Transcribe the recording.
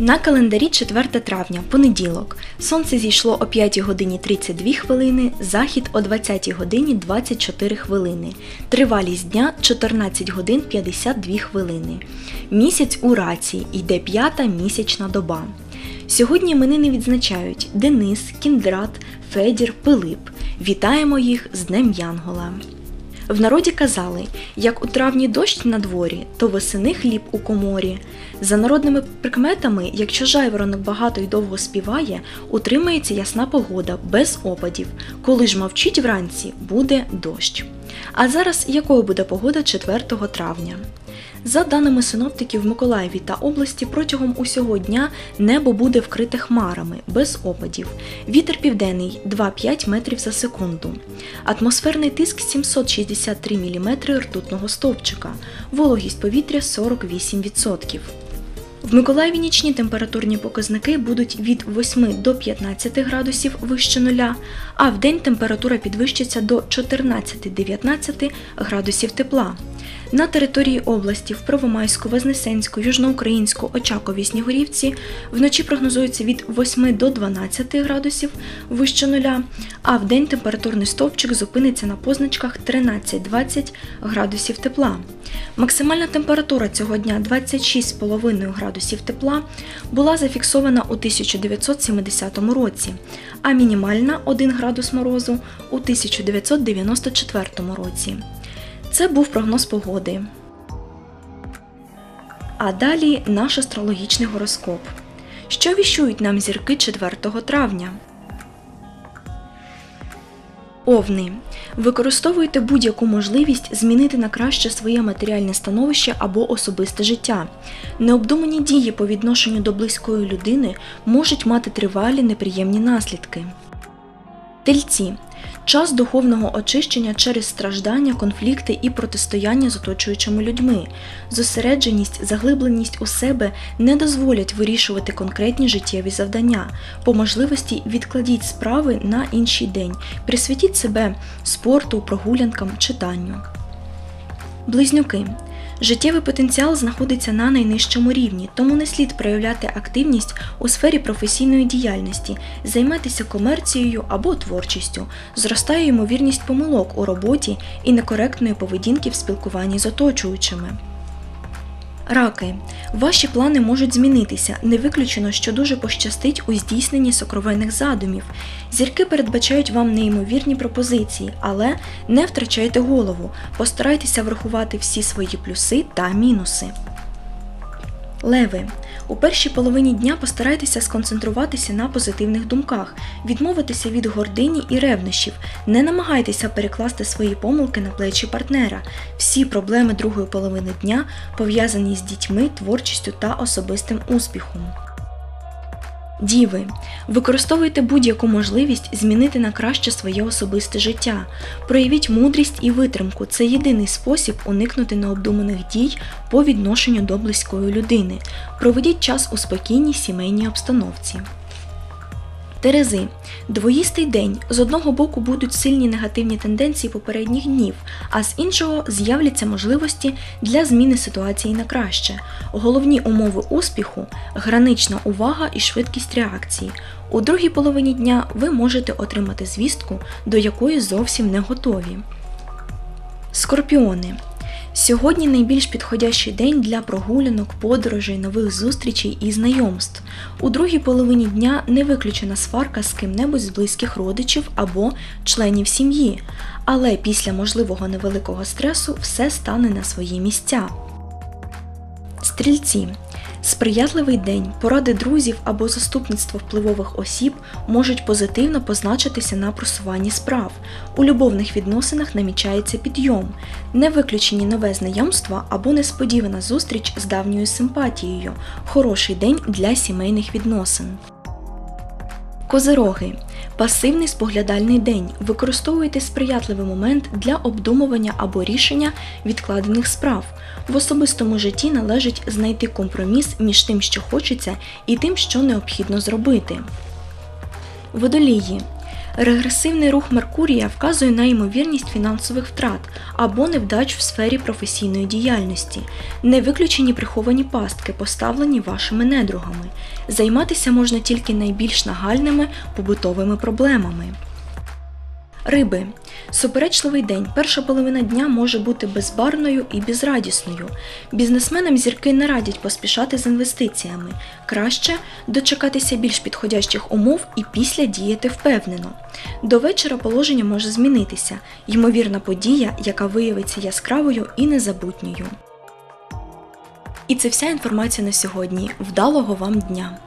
На календарі 4 травня, понеділок. Сонце зійшло о 5 годині 32 хвилини, захід о 20 годині 24 хвилини. Тривалість дня 14 годин 52 хвилини. Місяць у раці йде п'ята місячна доба. Сьогодні мене не відзначають Денис, Кіндрат, Федір, Пилип. Вітаємо їх з Днем Янгола. В народі казали, як у травні дощ на дворі, то весени хліб у коморі. За народними прикметами, якщо жайворонок багато й довго співає, утримається ясна погода без опадів. Коли ж мовчить вранці, буде дощ. А зараз якою буде погода 4 травня? За даними синоптиків в Миколаєві та області, протягом усього дня небо буде вкрите хмарами без опадів. Вітер південний 2-5 метрів за секунду. Атмосферний тиск 763 мм ртутного стовпчика. Вологість повітря 48%. В Миколаєві нічні температурні показники будуть від 8 до 15 градусів вище нуля, а в день температура підвищиться до 14-19 градусів тепла. На території області в Первомайську, Вознесенську, Южноукраїнську, Очакові, Снігурівці вночі прогнозується від 8 до 12 градусів вище нуля, а в день температурний стовпчик зупиниться на позначках 13-20 градусів тепла. Максимальна температура цього дня 26,5 градусів тепла була зафіксована у 1970 році, а мінімальна 1 градус морозу у 1994 році. Це був прогноз погоди. А далі наш астрологічний гороскоп. Що віщують нам зірки 4 травня? Овни. Використовуйте будь-яку можливість змінити на краще своє матеріальне становище або особисте життя. Необдумані дії по відношенню до близької людини можуть мати тривалі неприємні наслідки. Тельці. Час духовного очищення через страждання, конфлікти і протистояння з оточуючими людьми. Зосередженість, заглибленість у себе не дозволять вирішувати конкретні життєві завдання. По можливості відкладіть справи на інший день, присвятіть себе спорту, прогулянкам, читанню. Близнюки. Життєвий потенціал знаходиться на найнижчому рівні, тому не слід проявляти активність у сфері професійної діяльності, займатися комерцією або творчістю, зростає ймовірність помилок у роботі і некоректної поведінки в спілкуванні з оточуючими. Раки. Ваші плани можуть змінитися, не виключено, що дуже пощастить у здійсненні сокровенних задумів. Зірки передбачають вам неймовірні пропозиції, але не втрачайте голову, постарайтеся врахувати всі свої плюси та мінуси. Леви. У першій половині дня постарайтеся сконцентруватися на позитивних думках, відмовитися від гордині і ревнощів, не намагайтеся перекласти свої помилки на плечі партнера. Всі проблеми другої половини дня пов'язані з дітьми, творчістю та особистим успіхом. Діви, використовуйте будь-яку можливість змінити на краще своє особисте життя. Проявіть мудрість і витримку це єдиний спосіб уникнути необдуманих дій по відношенню до близької людини. Проведіть час у спокійній сімейній обстановці. Терези. Двоїстий день. З одного боку будуть сильні негативні тенденції попередніх днів, а з іншого з'являться можливості для зміни ситуації на краще. Головні умови успіху гранична увага і швидкість реакції. У другій половині дня ви можете отримати звістку, до якої зовсім не готові. Скорпіони. Сьогодні найбільш підходящий день для прогулянок, подорожей, нових зустрічей і знайомств. У другій половині дня не виключена сварка з ким-небудь з близьких родичів або членів сім'ї, але після можливого невеликого стресу все стане на свої місця. Стрільці. Сприятливий день, поради друзів або заступництво впливових осіб можуть позитивно позначитися на просуванні справ. У любовних відносинах намічається підйом, не виключені нове знайомства або несподівана зустріч з давньою симпатією. Хороший день для сімейних відносин. Козироги. Пасивний споглядальний день. Використовуйте сприятливий момент для обдумування або рішення відкладених справ. В особистому житті належить знайти компроміс між тим, що хочеться, і тим, що необхідно зробити. Водолії. Регресивний рух Меркурія вказує на ймовірність фінансових втрат або невдач в сфері професійної діяльності, не виключені приховані пастки, поставлені вашими недругами. Займатися можна тільки найбільш нагальними побутовими проблемами. Риби. Суперечливий день. Перша половина дня може бути безбарвною і безрадісною. Бізнесменам зірки не радять поспішати з інвестиціями. Краще дочекатися більш підходящих умов і після діяти впевнено. До вечора положення може змінитися. Ймовірна подія, яка виявиться яскравою і незабутньою. І це вся інформація на сьогодні. Вдалого вам дня!